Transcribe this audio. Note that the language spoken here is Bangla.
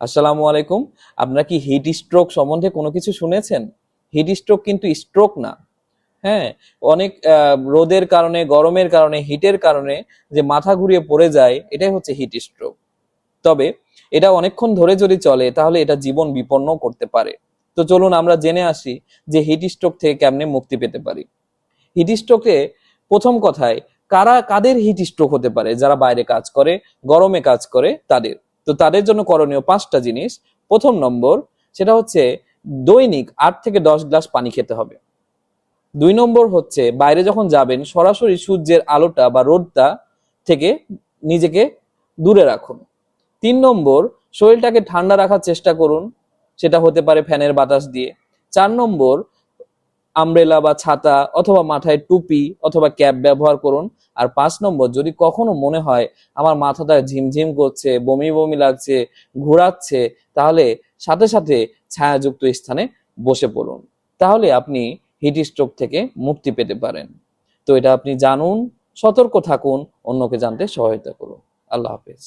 আসসালামু আলাইকুম। আপনারা কি হিট স্ট্রোক সম্বন্ধে কোনো কিছু শুনেছেন? হিট স্ট্রোক কিন্তু স্ট্রোক না। হ্যাঁ অনেক রোদের কারণে, গরমের কারণে হিটের কারণে যে মাথা ঘুরিয়ে পড়ে যায়, এটাই হচ্ছে হিট স্ট্রোক তবে এটা অনেকক্ষণ ধরে যদি চলে, তাহলে এটা জীবন বিপন্ন করতে পারে। তো চলুন আমরা জেনে আসি যে হিট স্ট্রোক থেকে কেমনে মুক্তি পেতে পারি। হিট স্ট্রোকে প্রথম কথায়, কারা, কাদের হিট স্ট্রোক হতে পারে? যারা বাইরে কাজ করে, গরমে কাজ করে, তাদের। তো তাদের জন্য করণীয় পাঁচটা জিনিস। প্রথম নম্বর, সেটা হচ্ছে দৈনিক আট থেকে দশ গ্লাস পানি খেতে হবে। দুই নম্বর হচ্ছে, বাইরে যখন যাবেন, সরাসরি সূর্যের আলোটা বা রোদটা থেকে নিজেকে দূরে রাখুন। তিন নম্বর, শরীরটাকে ঠান্ডা রাখার চেষ্টা করুন, সেটা হতে পারে ফ্যানের বাতাস দিয়ে। চার নম্বর আমব্রেলা বা ছাতা অথবা মাথায় টুপি অথবা ক্যাপ ব্যবহার করুন। আর পাঁচ নম্বর, যদি কখনো মনে হয় আমার মাথাটা ঝিমঝিম করছে, বমি বমি লাগছে, ঘোরাচ্ছে, তাহলে সাথে সাথে ছায়াযুক্ত স্থানে বসে পড়ুন। তাহলে আপনি হিট স্ট্রোক থেকে মুক্তি পেতে পারেন। তো এটা আপনি জানুন, সতর্ক থাকুন, অন্যকে জানতে সহায়তা করুন। আল্লাহ হাফেজ।